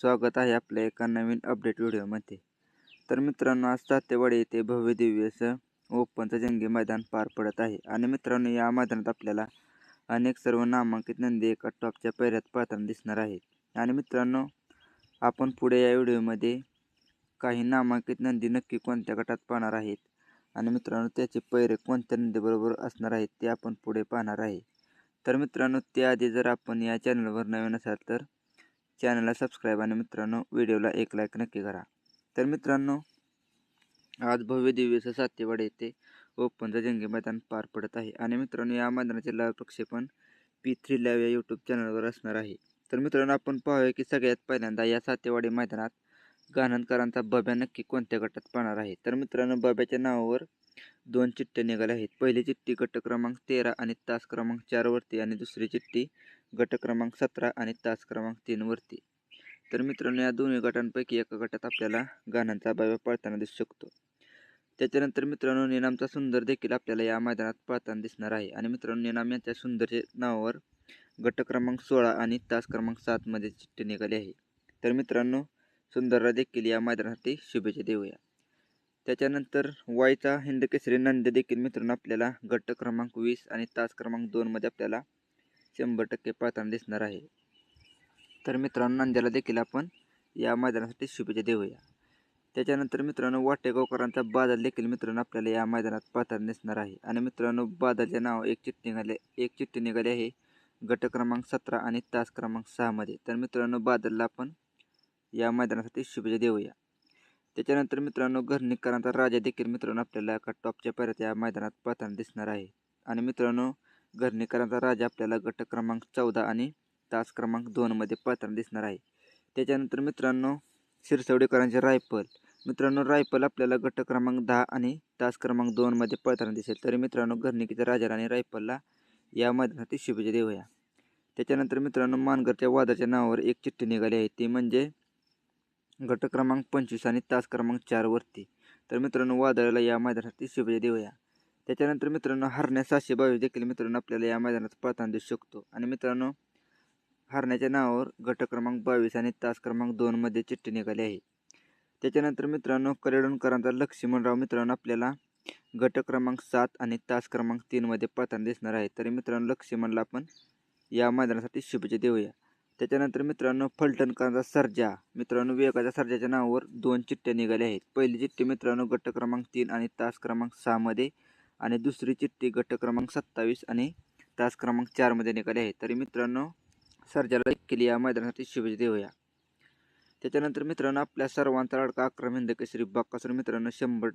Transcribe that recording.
स्वागत आहे आपल्या एका नवीन अपडेट व्हिडिओमध्ये. तर मित्रांनो आज सातेवाडी येथे भव्य दिव्य असं ओपनचं जंगी मैदान पार पडत आहे. आणि मित्रांनो या मैदानात आपल्याला अनेक सर्व नामांकित नंदी एका टॉपच्या पैऱ्यात पाहताना दिसणार आहेत. आणि मित्रांनो आपण पुढे या व्हिडिओमध्ये काही नामांकित नंदी नक्की कोणत्या गटात पाहणार आहेत? आणि मित्रांनो त्याचे पैरे कोणत्या नंदीबरोबर असणार आहेत ते आपण पुढे पाहणार आहे. तर मित्रांनो त्याआधी जर आपण या चॅनलवर नवीन असाल तर चॅनलला सबस्क्राईब आणि मित्रांनो व्हिडिओला एक लाईक नक्की करा. तर मित्रांनो आज भव्य दिव्यचं सातेवाडे येथे ओपनचं जंगी मैदान पार पडत आहे. आणि मित्रांनो या मैदानाचे लाईव्ह प्रक्षेपण पी थ्री लाईव्ह या यूट्यूब चॅनलवर असणार आहे. तर मित्रांनो आपण पाहूया की सगळ्यात पहिल्यांदा या सातेवाडी मैदानात गाणनकरांचा बब्या नक्की कोणत्या गटात पाहणार आहे? तर मित्रांनो बब्याच्या नावावर दोन चिठ्ठ्या निघाल्या आहेत. पहिली चिठ्ठी गट क्रमांक तेरा आणि तास क्रमांक चारवरती आणि दुसरी चिठ्ठी गट क्रमांक सतरा आणि तास क्रमांक तीनवरती तर मित्रांनो या दोन्ही गटांपैकी एका गटात आपल्याला गाण्यांचा अभाव पळताना दिसू शकतो. त्याच्यानंतर मित्रांनो निनामचा सुंदर देखील आपल्याला या मैदानात पळताना दिसणार आहे. आणि मित्रांनो निनाम यांच्या सुंदरच्या नावावर गट क्रमांक सोळा आणि तास क्रमांक सातमध्ये चिठ्ठी निघाली आहे. तर मित्रांनो सुंदरला देखील या मैदानासाठी शुभेच्छा देऊया. त्याच्यानंतर वाईचा हिंदकेसरी केसरी देखील मित्रांनो आपल्याला गट क्रमांक वीस आणि तास क्रमांक दोनमध्ये आपल्याला शंभर टक्के पाळताना दिसणार आहे. तर मित्रांनो नंद्याला देखील आपण या मैदानासाठी शुभेच्छा देऊया. त्याच्यानंतर मित्रांनो वाटेगावकरांचा बादल देखील मित्रांनो आपल्याला या मैदानात पाहताना दिसणार आहे. आणि मित्रांनो बादलचे नाव एक चिठ्ठी निघाले एक चिठ्ठी निघाली आहे गट क्रमांक सतरा आणि तास क्रमांक सहामध्ये तर मित्रांनो बादलला आपण या मैदानासाठी शुभेच्छा देऊया. त्याच्यानंतर मित्रांनो घरनिकरांचा राजा देखील मित्रांनो आपल्याला एका टॉपच्या पर्यंत या मैदानात पाहताना दिसणार आहे. आणि मित्रांनो घरनिकरांचा राजा आपल्याला गट क्रमांक चौदा आणि तास क्रमांक दोनमध्ये पळताना दिसणार आहे. त्याच्यानंतर मित्रांनो शिरसवडेकरांचे रायफल. मित्रांनो रायफल आपल्याला गट क्रमांक दहा आणि तास क्रमांक दोनमध्ये पळताना दिसेल. तरी मित्रांनो घरनिकीच्या राजाला आणि रायफलला या मैदानातील शुभेच्छा देऊया. त्याच्यानंतर मित्रांनो मानगरच्या वादाच्या नावावर एक चिठ्ठी निघाली आहे. ती म्हणजे गट क्रमांक पंचवीस आणि तास क्रमांक चारवरती तर मित्रांनो वादळाला या मैदानासाठी शुभेच्छा देऊया. त्याच्यानंतर मित्रांनो हरण्या सहाशे बावीस देखील मित्रांनो आपल्याला या मैदानात पळताना देऊ शकतो. आणि मित्रांनो हरण्याच्या नावावर गट क्रमांक बावीस आणि तास क्रमांक दोनमध्ये चिठ्ठी निघाली आहे. त्याच्यानंतर मित्रांनो करेडोणकरांचा लक्ष्मणराव मित्रांनो आपल्याला गट क्रमांक सात आणि तास क्रमांक तीनमध्ये पळताना दिसणार आहे. तरी मित्रांनो लक्ष्मणला आपण या मैदानासाठी शुभेच्छा देऊया. त्याच्यानंतर मित्रांनो फलटणकरांचा सर्जा. मित्रांनो विवेकाच्या सर्जाच्या नावावर दोन चिठ्ठ्या निघाल्या आहेत. पहिली चिठ्ठी मित्रांनो गट क्रमांक तीन आणि तास क्रमांक सहामध्ये आणि दुसरी चिठ्ठी गट क्रमांक सत्तावीस आणि तास क्रमांक चारमध्ये निघाली आहे तरी मित्रांनो सर्जाला केली या मैदानासाठी शुभेच्छा देऊया. त्याच्यानंतर मित्रांनो आपल्या सर्वांचा लडका अक्रम हिंद केसरी मित्रांनो शंभर